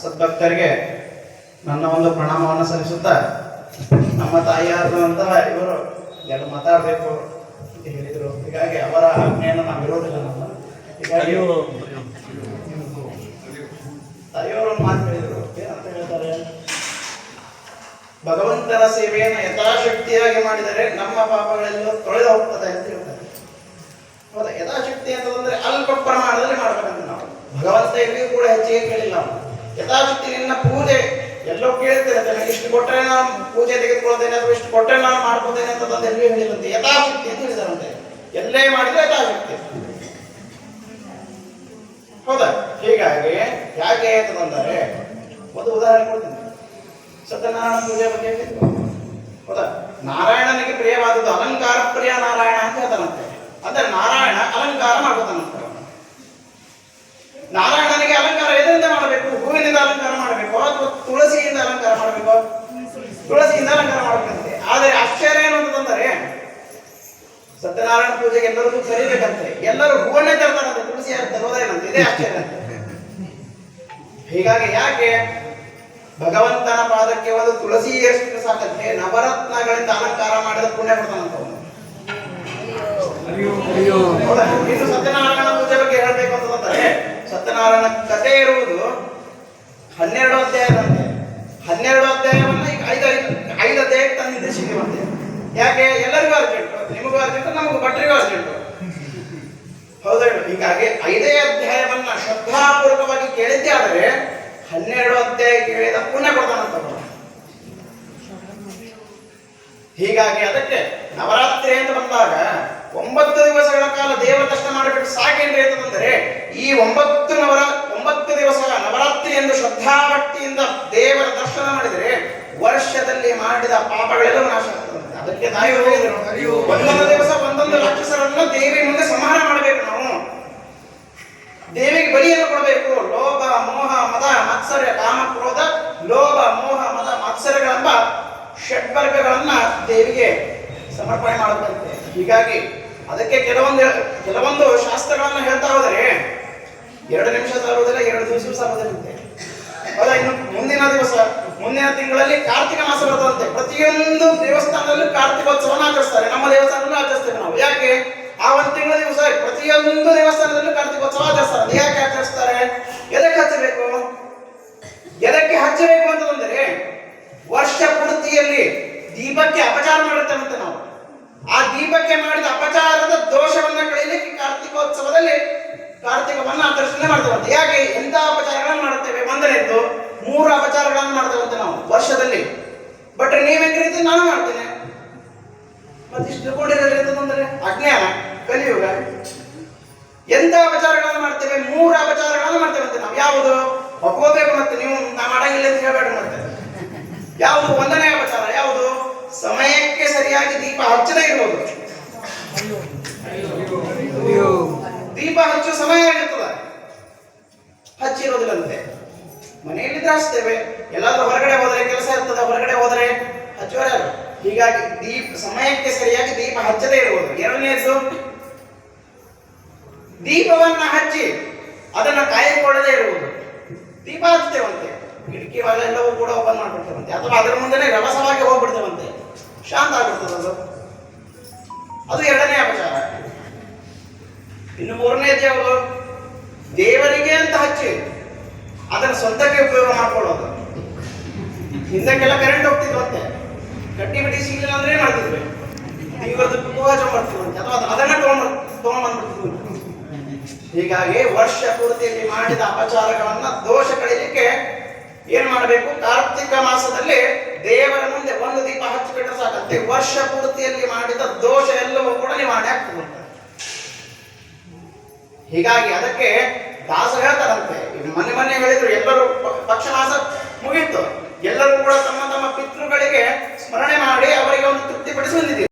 ಸದ್ಭಕ್ತರಿಗೆ ನನ್ನ ಒಂದು ಪ್ರಣಾಮವನ್ನು ಸಲ್ಲಿಸುತ್ತಾ ನಮ್ಮ ತಾಯಿಯಾದಂತಹ ಇವರು ಎಲ್ಲ ಮಾತಾಡಬೇಕು ಅಂತ ಹೇಳಿದರು. ಹೀಗಾಗಿ ಅವರ ಆಜ್ಞೆಯನ್ನು ನಾವು ಇರೋದಿಲ್ಲ ನಮ್ಮ. ಹೀಗಾಗಿ ತಾಯಿಯವರು ಮಾತು ಹೇಳಿದರು. ಏನಂತ ಹೇಳ್ತಾರೆ? ಭಗವಂತನ ಸೇವೆಯನ್ನು ಯಥಾಶಕ್ತಿಯಾಗಿ ಮಾಡಿದರೆ ನಮ್ಮ ಪಾಪಗಳೆಲ್ಲ ತೊಳೆದು ಹೋಗ್ತದೆ ಅಂತ ಹೇಳ್ತಾರೆ. ಹೌದಾ? ಯಥಾಶಕ್ತಿ ಅಂತಂದ್ರೆ ಅಲ್ಪ ಪ್ರಮಾಣದಲ್ಲಿ ಮಾಡ್ಬೇಕಂತ ನಾವು. ಭಗವಂತ ಎಲ್ಲಿಯೂ ಕೂಡ ಹೆಚ್ಚಿಗೆ ಕೇಳಿಲ್ಲ ಅವನು. ಯಥಾಶಕ್ತಿ ನಿನ್ನ ಪೂಜೆ. ಎಲ್ಲೋ ಕೇಳ್ತೇನೆ ನನಗೆ ಇಷ್ಟು ಕೊಟ್ಟರೆ ನಾನು ಪೂಜೆ ತೆಗೆದುಕೊಳ್ತೇನೆ ಅಥವಾ ಇಷ್ಟು ಕೊಟ್ಟರೆ ನಾನು ಮಾಡ್ಕೋತೇನೆ ಅಂತ ಎಲ್ಲಿಯೂ ಹೇಳಿಲ್ಲಂತೆ. ಯಥಾಶಕ್ತಿ ಅಂತ ಹೇಳಿದಾರಂತೆ. ಎಲ್ಲೇ ಮಾಡಿದ್ರೆ ಯಥಾಶಕ್ತಿ. ಹೌದಾ? ಹೀಗಾಗಿ ಯಾಕೆ ಅಂತಂದರೆ ಒಂದು ಉದಾಹರಣೆ ಕೊಡ್ತೀನಿ. ಸತ್ಯನಾರಾಯಣ ಪೂಜೆ ಬಗ್ಗೆ ಹೌದಾ? ನಾರಾಯಣನಿಗೆ ಪ್ರಿಯವಾದದ್ದು ಅಲಂಕಾರ, ಪ್ರಿಯ ನಾರಾಯಣ ಅಂತ ಹೇಳ್ತಾನಂತೆ ಅಂದ್ರೆ ನಾರಾಯಣ ಅಲಂಕಾರ ಮಾಡ್ಕೋತಾನಂತೆ. ಅವನು. ನಾರಾಯಣನಿಗೆ ಅಲಂಕಾರ ಎದರಿಂದ ಮಾಡಬೇಕು ಹೂವಿನಿಂದ ಅಲಂಕಾರ ಮಾಡಬೇಕು ಅಥವಾ ತುಳಸಿಯಿಂದ ಅಲಂಕಾರ ಮಾಡಬೇಕು ತುಳಸಿಯಿಂದ ಅಲಂಕಾರ ಮಾಡಬೇಕಂತೆ ಆದರೆ ಆಶ್ಚರ್ಯ ಏನು ಅಂತಂದರೆ ಸತ್ಯನಾರಾಯಣ ಪೂಜೆಗೆ ಎಲ್ಲರಿಗೂ ಕರಿಬೇಕಂತೆ ಎಲ್ಲರೂ ಹೂವನ್ನೇ ತರ್ತಾರಂತೆ. ತುಳಸಿ ಯಾರು ತರೋದೇನಂತೆ ಇದೇ ಆಶ್ಚರ್ಯ ಹೀಗಾಗಿ ಯಾಕೆ ಭಗವಂತನ ಪಾದಕ್ಕೆ ಒಂದು ತುಳಸಿ ಎಷ್ಟು ಸಾಕಂತೆ? ನವರತ್ನಗಳಿಂದ ಅಲಂಕಾರ ಮಾಡಿದ ಪುಣ್ಯ ಕೊಡ್ತಾನಂತ? ಇನ್ನು ಸತ್ಯನಾರಾಯಣ ಪೂಜೆ ಬಗ್ಗೆ ಹೇಳ್ಬೇಕು ಅಂತಂದ್ರೆ ಸತ್ಯನಾರಾಯಣ ಕಥೆ ಇರುವುದು ಹನ್ನೆರಡು ಅಧ್ಯಾಯದಂತೆ. ಹನ್ನೆರಡು ಅಧ್ಯಾಯವನ್ನ ಈಗ ಐದು ಐದು ಅಧ್ಯಾಯಕ್ಕೆ ತಂದು ನಿಲ್ಲಿಸಿದೀವಂತೆ ಯಾಕೆ? ಎಲ್ಲರಿಗೂ ಅರ್ಜೆಂಟು ನಿಮಗೂ ಅರ್ಜೆಂಟು ನಮಗೂ ಭಟ್ರಿಗೂ ಅರ್ಜೆಂಟು ಹೌದಾ ಹೀಗಾಗಿ ಐದೇ ಅಧ್ಯಾಯವನ್ನ ಶ್ರದ್ಧಾಪೂರ್ವಕವಾಗಿ ಕೇಳಿದ್ದೆ ಆದರೆ ಹನ್ನೆರಡು ಅಧ್ಯಾಯ ಕೇಳಿದ ಪುಣ್ಯ ಕೊಡ್ತಾನಂತ. ಹೀಗಾಗಿ ಅದಕ್ಕೆ ನವರಾತ್ರಿ ಅಂತ ಬಂದಾಗ ಒಂಬತ್ತು ದಿವಸಗಳ ಕಾಲ ದೇವರ ದರ್ಶನ ಮಾಡಿಬಿಟ್ಟು ಸಾಕೇನ್ರಿ ಅಂತಂದ್ರೆ ಈ ಒಂಬತ್ತು ನವರ, ಒಂಬತ್ತು ದಿವಸ ನವರಾತ್ರಿ ಎಂದು ಶ್ರದ್ಧಾಭಕ್ತಿಯಿಂದ ದೇವರ ದರ್ಶನ ಮಾಡಿದರೆ ವರ್ಷದಲ್ಲಿ ಮಾಡಿದ ಪಾಪಗಳೆಲ್ಲವೂ ನಾಶ ಆಗ್ತದೆ ಅದಕ್ಕೆ ಒಂದೊಂದು ದಿವಸ ಒಂದೊಂದು ರಾಕ್ಷಸರನ್ನು ದೇವಿ ಮುಂದೆ ಸಂಹಾರ ಮಾಡಬೇಕು ನಾವು. ದೇವಿಗೆ ಬಲಿಯನ್ನು ಕೊಡಬೇಕು. ಲೋಭ, ಮೋಹ, ಮದ, ಮತ್ಸರ್ಯ, ಕಾಮ, ಕ್ರೋಧ, ಲೋಭ, ಮೋಹ, ಮದ, ಮತ್ಸರ್ಯಗಳೆಂಬ ಷಡ್ವರ್ಗಗಳನ್ನ ದೇವಿಗೆ ಸಮರ್ಪಣೆ ಮಾಡಬೇಕಂತೆ ಹೀಗಾಗಿ ಅದಕ್ಕೆ ಕೆಲವೊಂದು ಕೆಲವೊಂದು ಶಾಸ್ತ್ರಗಳನ್ನು ಹೇಳ್ತಾ ಹೋದರೆ ಎರಡು ನಿಮಿಷ ಸಾಲುವುದಿಲ್ಲ, ಎರಡು ದಿವಸ ಸಾಲುವುದಿಲ್ಲಂತೆ ಹೌದಾ ಇನ್ನು? ಮುಂದಿನ ದಿವಸ. ಮುಂದಿನ ತಿಂಗಳಲ್ಲಿ ಕಾರ್ತಿಕ ಮಾಸ ಬರ್ತದಂತೆ ಪ್ರತಿಯೊಂದು ದೇವಸ್ಥಾನದಲ್ಲೂ ಕಾರ್ತಿಕೋತ್ಸವನ ಆಚರಿಸ್ತಾರೆ. ನಮ್ಮ ದೇವಸ್ಥಾನದಲ್ಲೂ ಆಚರಿಸ್ತೇವೆ ನಾವು. ಯಾಕೆ? ಆ ಒಂದು ತಿಂಗಳ ದಿವಸ ಪ್ರತಿಯೊಂದು ದೇವಸ್ಥಾನದಲ್ಲೂ ಕಾರ್ತಿಕೋತ್ಸವ ಆಚರಿಸ್ತಾರೆ. ಅದು ಯಾಕೆ ಆಚರಿಸ್ತಾರೆ? ಎದಕ್ಕೆ ಹಚ್ಚಬೇಕು? ಎದಕ್ಕೆ ಹಚ್ಚಬೇಕು ಅಂತಂದ್ರೆ ವರ್ಷ ಪೂರ್ತಿಯಲ್ಲಿ ದೀಪಕ್ಕೆ ಅಪಚಾರ ಮಾಡುತ್ತೇವಂತೆ ನಾವು. ಆ ದೀಪಕ್ಕೆ ಮಾಡಿದ ಅಪಚಾರದ ದೋಷವನ್ನ ಕಳೆಯಲಿಕ್ಕೆ ಕಾರ್ತಿಕೋತ್ಸವದಲ್ಲಿ ಕಾರ್ತಿಕವನ್ನು ಆಚರಿಸಲೇ ಮಾಡ್ತೇವಂತೆ ಯಾಕೆ? ಎಂತ ಅಪಚಾರಗಳನ್ನು ಮಾಡುತ್ತೇವೆ? ಒಂದನೇದ್ದು ಮೂರು ಅಪಚಾರಗಳನ್ನು ಮಾಡ್ತೇವಂತೆ ನಾವು ವರ್ಷದಲ್ಲಿ. ಬಟ್ ನೀವ್ ಹೆಂಗ್ ರೀತಿ ನಾನು ಮಾಡ್ತೇನೆ. ಮತ್ತಿಷ್ಟು ತಿಳ್ಕೊಂಡಿರೋದ್ರಿ ಅಂತಂದ್ರೆ ಅಜ್ಞಾನ ಕಲಿಯುಗ. ಎಂತ ಅಪಚಾರಗಳನ್ನು ಮಾಡ್ತೇವೆ? ಮೂರು ಅಪಚಾರಗಳನ್ನು ಮಾಡ್ತೇವಂತೆ ನಾವು. ಯಾವುದು? ಒಪ್ಕೋಬೇಕು ಮತ್ತೆ ನೀವು ನಾ ಮಾಡಂಗಿಲ್ಲ ಅಂತ ಹೇಳಬೇಡ ಮತ್ತೆ. ಯಾವುದು? ಒಂದನೇ ಅಪಚಾರ. ಯಾವುದು? ಸಮಯಕ್ಕೆ ಸರಿಯಾಗಿ ದೀಪ ಹಚ್ಚದೇ ಇರ್ಬೋದು. ದೀಪ ಹಚ್ಚುವ ಸಮಯ ಆಗಿರ್ತದ ಹಚ್ಚಿರೋದಿಲ್ಲಂತೆ. ಮನೆಯಲ್ಲಿ ಹಚ್ತೇವೆ ಎಲ್ಲಾದ್ರೂ ಹೊರಗಡೆ ಹೋದರೆ ಕೆಲಸ ಇರ್ತದೆ, ಹೊರಗಡೆ ಹೋದರೆ ಹಚ್ಚುವರೆ ಹೀಗಾಗಿ ದೀಪ, ಸಮಯಕ್ಕೆ ಸರಿಯಾಗಿ ದೀಪ ಹಚ್ಚದೇ ಇರಬಹುದು ಎರಡನೇದು ದೀಪವನ್ನ ಹಚ್ಚಿ ಅದನ್ನ ಕಾಯ್ಕೊಳ್ಳದೆ ಇರುವುದು. ದೀಪ ಹಚ್ತೇವಂತೆ ಕಿಟಕಿ ಎಲ್ಲವೂ ಕೂಡ ಓಪನ್ ಮಾಡ್ಬಿಡ್ತೇವಂತೆ ಅಥವಾ ಅದರ ಮುಂದೆನೆ ರಭಸವಾಗಿ ಹೋಗ್ಬಿಡ್ತೇವಂತೆ. ಶಾಂತ ಆಗ್ಬಿಡ್ತದೆ ಅದು. ಅದು ಎರಡನೇ ಅಪಚಾರ. ಇನ್ನು ಮೂರನೇ ಯಾವುದು ದೇವರಿಗೆ ಅಂತ ಹಚ್ಚಿ. ಅದನ್ನ ಸ್ವಂತಕ್ಕೆ ಉಪಯೋಗ ಮಾಡ್ಕೊಳ್ಳೋದು. ಹಿಂದಕ್ಕೆಲ್ಲ ಕರೆಂಟ್ ಹೋಗ್ತಿದ್ವಂತೆ ಕಟ್ಟಿ ಬಿಟ್ಟಿ ಸಿಗ್ಲಿಲ್ಲ ಅಂದ್ರೆ ಏನ್ ಮಾಡ್ತಿದ್ವಿ? ದೇವರದ್ದು ಪೂಜೆ ಮಾಡ್ತೀವಿ ಅಥವಾ ಅದು- ಅದನ್ನ ತಗೊಂಡ್ ತಗೊಂಡ್ಬಂದ್ಬಿಡ್ತಿದ್ವಿ ಹೀಗಾಗಿ ವರ್ಷ ಪೂರ್ತಿಯಲ್ಲಿ ಮಾಡಿದ ಅಪಚಾರಗಳನ್ನ ದೋಷ ಕಳೀಲಿಕ್ಕೆ ಏನ್ ಮಾಡಬೇಕು? ಕಾರ್ತಿಕ ಮಾಸದಲ್ಲಿ ದೇವರ ಮುಂದೆ ಒಂದು ದೀಪ ಹಚ್ಚಿಬಿಟ್ರೆ ಸಾಕಂತೆ ವರ್ಷ ಪೂರ್ತಿಯಲ್ಲಿ ಮಾಡಿದ ದೋಷ ಎಲ್ಲವೂ ಕೂಡ ನಿವಾರಣೆ ಆಗ್ತದೆ ಹೀಗಾಗಿ ಅದಕ್ಕೆ ದಾಸ ಈಗ ಮೊನ್ನೆ ಮೊನ್ನೆ ಹೇಳಿದ್ರು ಎಲ್ಲರೂ ಪ- ಪಕ್ಷ ಮಾಸ ಮುಗೀತು. ಎಲ್ಲರೂ ಕೂಡ ತಮ್ಮ ತಮ್ಮ ಪಿತೃಗಳಿಗೆ ಸ್ಮರಣೆ ಮಾಡಿ ಅವರಿಗೆ ಒಂದು ತೃಪ್ತಿಪಡಿಸಿ